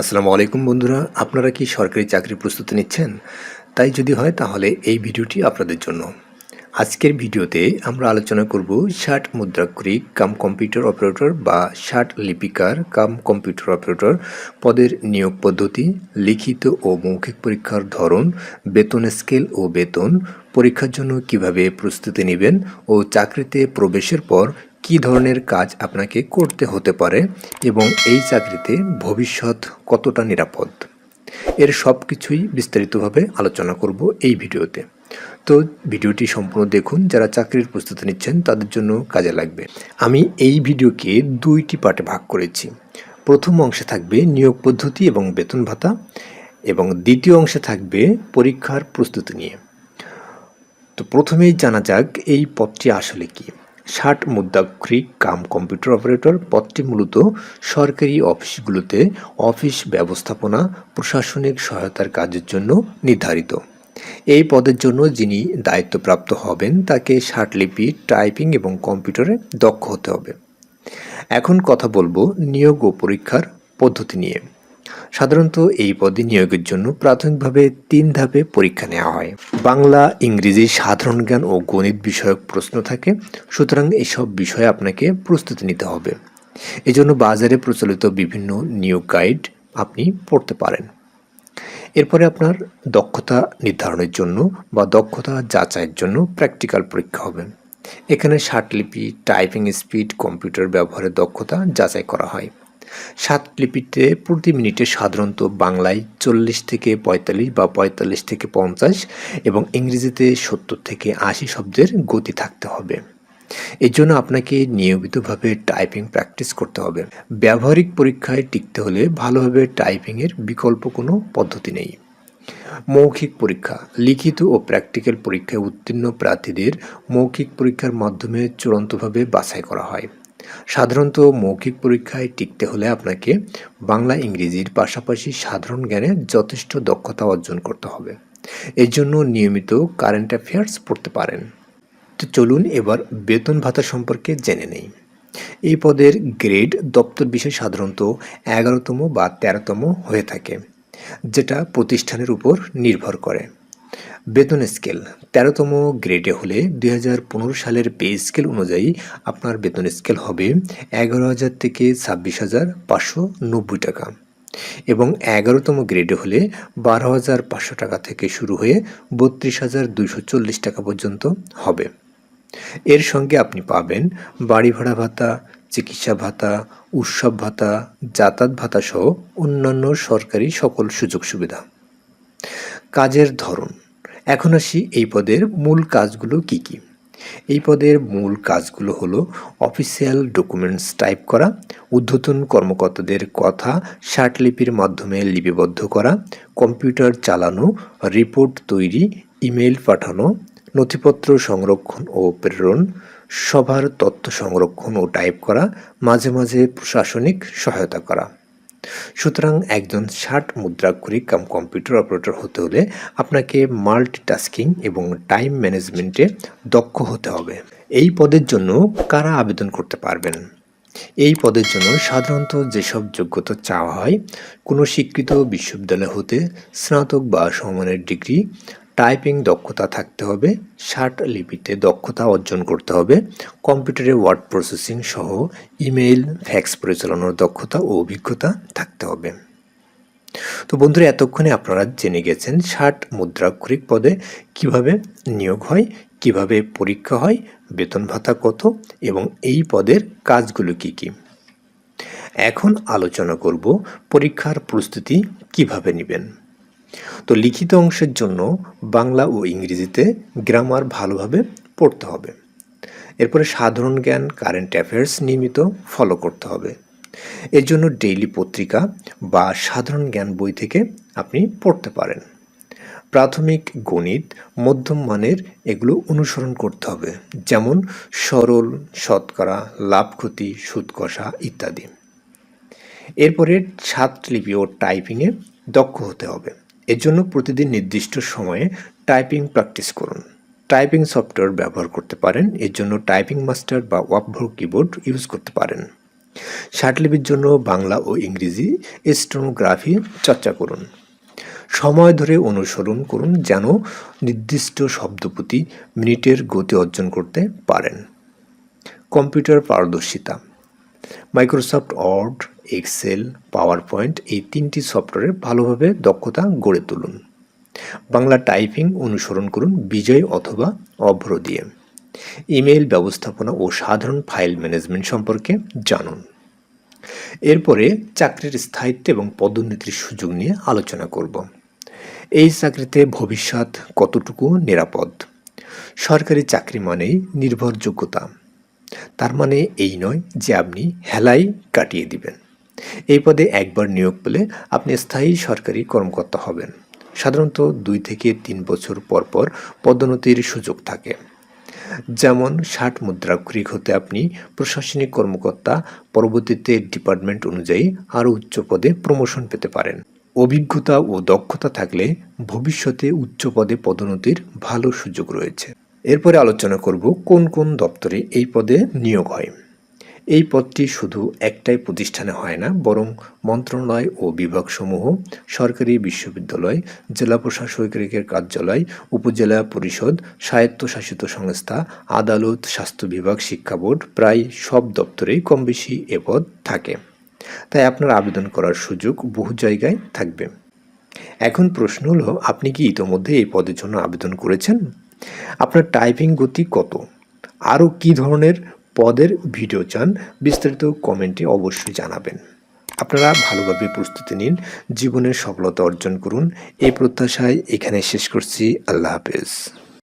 আসসালামু আলাইকুম বন্ধুরা, আপনারা কি সরকারি চাকরি প্রস্তুতি নিচ্ছেন? তাই যদি হয় তাহলে এই ভিডিওটি আপনাদের জন্য। আজকের ভিডিওতে আমরা আলোচনা করব ষাট মুদ্রাক্ষরিক কাম কম্পিউটার অপারেটর বা ষাট লিপিকার কাম কম্পিউটার অপারেটর পদের নিয়োগ পদ্ধতি, লিখিত ও মৌখিক পরীক্ষার ধরন, বেতন স্কেল ও বেতন, পরীক্ষার জন্য কীভাবে প্রস্তুতি নেবেন ও চাকরিতে প্রবেশের পর কী ধরনের কাজ আপনাকে করতে হতে পারে এবং এই চাকরিতে ভবিষ্যৎ কতটা নিরাপদ? এর সব কিছুই বিস্তারিতভাবে আলোচনা করব এই ভিডিওতে। তো ভিডিওটি সম্পূর্ণ দেখুন, যারা চাকরির প্রস্তুতি নিচ্ছেন তাদের জন্য কাজে লাগবে। আমি এই ভিডিওকে দুইটি পার্টে ভাগ করেছি। প্রথম অংশে থাকবে নিয়োগ পদ্ধতি এবং বেতন ভাতা এবং দ্বিতীয় অংশে থাকবে পরীক্ষার প্রস্তুতি নিয়ে। তো প্রথমেই জানা যাক এই পদটি আসলে কি। ষাট মুদ্রাক্ষরিক কাম কম্পিউটার অপারেটর পদটি মূলত সরকারি অফিসগুলোতে অফিস ব্যবস্থাপনা, প্রশাসনিক সহায়তার কাজের জন্য নির্ধারিত। এই পদের জন্য যিনি দায়িত্বপ্রাপ্ত হবেন, তাকে ষাটলিপি টাইপিং এবং কম্পিউটারে দক্ষ হতে হবে। এখন কথা বলব নিয়োগ ও পরীক্ষার পদ্ধতি নিয়ে। সাধারণত এই পদে নিয়োগের জন্য প্রাথমিকভাবে তিন ধাপে পরীক্ষা নেওয়া হয়। বাংলা, ইংরেজি, সাধারণ জ্ঞান ও গণিত বিষয়ক প্রশ্ন থাকে। সুতরাং এসব বিষয়ে আপনাকে প্রস্তুতি নিতে হবে। এজন্য বাজারে প্রচলিত বিভিন্ন নিয়োগ গাইড আপনি পড়তে পারেন। এরপরে আপনার দক্ষতা নির্ধারণের জন্য বা দক্ষতা যাচাইয়ের জন্য প্র্যাকটিক্যাল পরীক্ষা হবে। এখানে লিপি, টাইপিং স্পিড, কম্পিউটার ব্যবহারের দক্ষতা যাচাই করা হয়। সাত লিপিতে প্রতি মিনিটে সাধারণত বাংলায় চল্লিশ থেকে পঁয়তাল্লিশ বা পঁয়তাল্লিশ থেকে পঞ্চাশ এবং ইংরেজিতে সত্তর থেকে আশি শব্দের গতি থাকতে হবে। এর জন্য আপনাকে নিয়মিতভাবে টাইপিং প্র্যাকটিস করতে হবে। ব্যবহারিক পরীক্ষায় টিকতে হলে ভালোভাবে টাইপিংয়ের বিকল্প কোনো পদ্ধতি নেই। মৌখিক পরীক্ষা, লিখিত ও প্র্যাকটিক্যাল পরীক্ষায় উত্তীর্ণ প্রার্থীদের মৌখিক পরীক্ষার মাধ্যমে চূড়ান্তভাবে বাছাই করা হয়। সাধারণত মৌখিক পরীক্ষায় টিকতে হলে আপনাকে বাংলা ইংরেজির পাশাপাশি সাধারণ জ্ঞানে যথেষ্ট দক্ষতা অর্জন করতে হবে। এর জন্য নিয়মিত কারেন্ট অ্যাফেয়ার্স পড়তে পারেন। তো চলুন এবার বেতন ভাতা সম্পর্কে জেনে নেই। এই পদের গ্রেড দপ্তর বিষয় সাধারণত এগারোতম বা তেরোতম হয়ে থাকে, যেটা প্রতিষ্ঠানের উপর নির্ভর করে। বেতন স্কেল তেরোতম গ্রেডে হলে দুই হাজার পনেরো সালের পে স্কেল অনুযায়ী আপনার বেতন স্কেল হবে এগারো হাজার থেকে ছাব্বিশ হাজার পাঁচশো নব্বই টাকা এবং এগারোতম গ্রেডে হলে বারো হাজার পাঁচশো টাকা থেকে শুরু হয়ে বত্রিশ হাজার চল্লিশ টাকা পর্যন্ত হবে। এর সঙ্গে আপনি পাবেন বাড়ি ভাড়া ভাতা, চিকিৎসা ভাতা, উৎসব ভাতা, যাতায়াত ভাতা সহ অন্যান্য সরকারি সকল সুযোগ সুবিধা। কাজের ধরন এখন আসি এই পদের মূল কাজগুলো কি কি? এই পদের মূল কাজগুলো হলো অফিসিয়াল ডকুমেন্টস টাইপ করা, ঊর্ধ্বতন কর্মকর্তাদের কথা শার্টলিপির মাধ্যমে লিপিবদ্ধ করা কম্পিউটার চালানো রিপোর্ট তৈরি ইমেল পাঠানো, নথিপত্র সংরক্ষণ ও প্রেরণ, সভার তথ্য সংরক্ষণ ও টাইপ করা, মাঝে মাঝে প্রশাসনিক সহায়তা করা। সুতরাং একজন ষাট মুদ্রাক্ষরিক কাম কম্পিউটার অপারেটর হতে হলে আপনাকে মাল্টিটাস্কিং এবং টাইম ম্যানেজমেন্টে দক্ষ হতে হবে। এই পদের জন্য কারা আবেদন করতে পারবেন? এই পদের জন্য সাধারণত যেসব যোগ্যতা চাওয়া হয়, কোনো স্বীকৃত বিশ্ববিদ্যালয় হতে স্নাতক বা সমানের ডিগ্রি টাইপিং দক্ষতা থাকতে হবে ষাট লিপিতে দক্ষতা অর্জন করতে হবে, কম্পিউটারে ওয়ার্ড প্রসেসিং সহ ইমেইল, ফ্যাক্স পরিচালনার দক্ষতা ও অভিজ্ঞতা থাকতে হবে। তো বন্ধুরা, এতক্ষণে আপনারা জেনে গেছেন ষাট মুদ্রাক্ষরিক পদে কীভাবে নিয়োগ হয়, কীভাবে পরীক্ষা হয়, বেতন ভাতা কত এবং এই পদের কাজগুলো কি কি। এখন আলোচনা করব পরীক্ষার প্রস্তুতি কীভাবে নেবেন। তো লিখিত অংশের জন্য বাংলা ও ইংরেজিতে গ্রামার ভালোভাবে পড়তে হবে। এরপরে সাধারণ জ্ঞান কারেন্ট অ্যাফেয়ার্স নিয়মিত ফলো করতে হবে। এর জন্য ডেইলি পত্রিকা বা সাধারণ জ্ঞান বই থেকে আপনি পড়তে পারেন। প্রাথমিক, গণিত, মধ্যম মানের এগুলো অনুসরণ করতে হবে, যেমন সরল, শতকরা লাভ ক্ষতি সুদ ইত্যাদি। এরপরে সাত লিপি ও টাইপিংয়ে দক্ষ হতে হবে। এর জন্য প্রতিদিন নির্দিষ্ট সময়ে টাইপিং প্র্যাকটিস করুন। টাইপিং সফটওয়্যার ব্যবহার করতে পারেন এর জন্য টাইপিং মাস্টার বা ওয়াকভোর কিবোর্ড ইউজ করতে পারেন। শার্টলিপির জন্য বাংলা ও ইংরেজি স্টোনোগ্রাফি চর্চা করুন। সময় ধরে অনুসরণ করুন যেন নির্দিষ্ট শব্দপ্রতি মিনিটের গতি অর্জন করতে পারেন। কম্পিউটার পারদর্শিতা। Microsoft Word Excel PowerPoint এই তিনটি সফটওয়্যারে ভালোভাবে দক্ষতা গড়ে তুলুন। বাংলা টাইপিং অনুসরণ করুন বিজয় অথবা অভ্র দিয়ে। ইমেইল ব্যবস্থাপনা ও সাধারণ ফাইল ম্যানেজমেন্ট সম্পর্কে জানুন। এরপরে চাকরির স্থায়িত্ব এবং পদোন্নতির সুযোগ নিয়ে আলোচনা করব। এই চাকরিতে ভবিষ্যৎ কতটুকু নিরাপদ? সরকারি চাকরি মানেই নির্ভরযোগ্যতা। তার মানে এই নয় যে আপনি হেলাই কাটিয়ে দিবেন। এই পদে একবার নিয়োগ পেলে আপনি স্থায়ী সরকারি কর্মকর্তা হবেন। সাধারণত দুই থেকে তিন বছর পর পর পদোন্নতির সুযোগ থাকে। যেমন ষাট মুদ্রাক্ষরিক হতে আপনি প্রশাসনিক কর্মকর্তা, পরবর্তীতে ডিপার্টমেন্ট অনুযায়ী আরও উচ্চ পদে প্রমোশন পেতে পারেন। অভিজ্ঞতা ও দক্ষতা থাকলে ভবিষ্যতে উচ্চ পদে পদোন্নতির ভালো সুযোগ রয়েছে। এরপরে আলোচনা করব কোন কোন দপ্তরে এই পদে নিয়োগ হয়। এই পদটি শুধু একটাই প্রতিষ্ঠানে হয় না, বরং মন্ত্রণালয় ও বিভাগসমূহ, সরকারি বিশ্ববিদ্যালয়, জেলা প্রশাসকের কার্যালয়, উপজেলা পরিষদ, স্বায়ত্তশাসিত সংস্থা, আদালত, স্বাস্থ্য বিভাগ, শিক্ষা বোর্ড, প্রায় সব দপ্তরেই কম বেশি এ পদ থাকে। তাই আপনার আবেদন করার সুযোগ বহু জায়গায় থাকবে। এখন প্রশ্ন হলো, আপনি কি ইতোমধ্যে এই পদের জন্য আবেদন করেছেন? আপনার টাইপিং গতি কত? আরও কি ধরনের পদের ভিডিও চান, বিস্তারিত কমেন্টে অবশ্যই জানাবেন। আপনারা ভালোভাবে প্রস্তুতি নিন, জীবনের সফলতা অর্জন করুন। এই প্রত্যাশায় এখানে শেষ করছি। আল্লাহ হাফেজ।